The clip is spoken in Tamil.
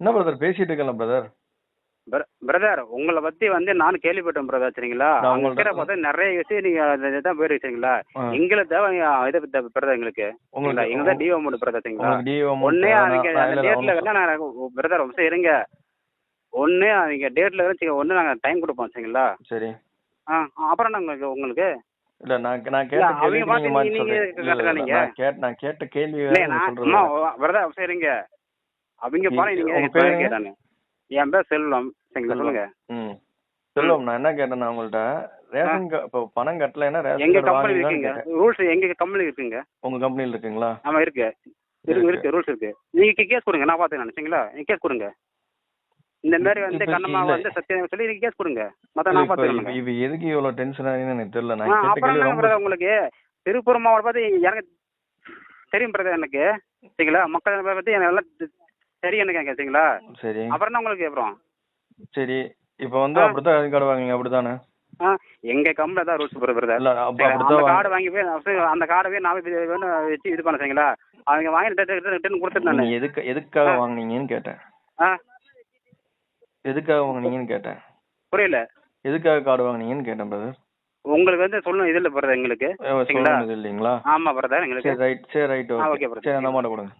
என்ன பிரதர் பேசிட்டு இருக்கல பிரதர் பிரதர் உங்களை பத்தி வந்து நான் கேள்விப்பட்டேன் பிரதர் சரிங்களா? இருக்கிற பார்த்தா நிறைய விஷயம் நீங்க இதுதான் போயிருக்கு சரிங்களா. எங்களை தேவை இது பிரதர் எங்களுக்கு. எங்க தான் டிஓ அமௌண்ட் பிரதர் சரிங்களா? ஒன்னே அவங்க அந்த டேட்ல வேணா நான் பிரதர் சரி இருங்க. ஒன்னு அவங்க டேட்ல வச்சு ஒன்னு நாங்க டைம் கொடுப்போம் சரிங்களா? சரி. அப்புறம் நாங்க உங்களுக்கு உங்களுக்கு? இல்ல நான் நான் கேட்ட நீங்க நீங்க? நான் கேட்ட கேள்வி பிரதர் சரிங்க அவங்க பாருங்க? கேட்டானு. என் பேர் செல்வம் சரிங்களா சொல்லுங்க. செல்வம் நான் என்ன கேட்டேன்னா உங்கள்ட்ட? ரேஷன் இப்போ பணம் கட்டலைன்னா ரேஷன் எங்க கம்பெனி இருக்குங்க. கேட்டேன். ரூல்ஸ் எங்க கம்பெனி இருக்குங்க. உங்க கம்பெனில இருக்குங்களா? ஆமா இருக்கு. இருக்கு இருக்கு. ரூல்ஸ் இருக்கு. நீங்க கேஸ் கொடுங்க நான் பார்த்து நினைச்சீங்களா? நீங்க கேஸ் கொடுங்க. இந்த மாதிரி வந்து கண்ணம்மா. வந்து சத்தியம் சொல்லி நீங்க கேஸ் கொடுங்க. மத்த நான் இப்ப- இப்ப எதுக்கு இவ்வளவு டென்ஷன் ஆகுதுன்னு எனக்கு தெரியல. நான் கேட்ட கேள்வி ரொம்ப உங்களுக்கு? திருப்பூர் மாவட்டம் பத்தி எனக்கு தெரியும் பிரதர் எனக்கு. சரிங்களா? மக்கள் பத்தி எனக்கு நல்லா தெரியும் எனக்கு சரிங்களா சரி. அப்புறம் தான் உங்களுக்கு அப்புறம் சரி. இப்ப வந்து ஆ. அப்படித்தான் ரேஷன் கார்டு வாங்குவீங்க அப்படித்தானே? ஆ எங்க கம்பெனி தான் ரூல்ஸ் பிரதர்? அந்த கார்டு வாங்கி போய் அந்த கார்டை போய் நான் வச்சு இது பண்ண சரிங்களா? அவங்க வாங்கி ரிட்டர்ன் நீங்க எதுக்கு எதுக்காக. வாங்குனீங்கன்னு கேட்டேன். ஆ. எதுக்காக வாங்குனீங்கன்னு கேட்டேன். புரியல. எதுக்காக கார்டு வாங்குனீங்கன்னு கேட்டேன் பிரதர் உங்களுக்கு வந்து சொல்லணும் இது இல்லை பிரதர் எங்களுக்கு இல்லைங்களா? ஆமா பிரதர் எங்களுக்கு. சரி ரைட் சரி ரைட் ஓகே. சரி அந்த அமௌண்ட் கொடுங்க.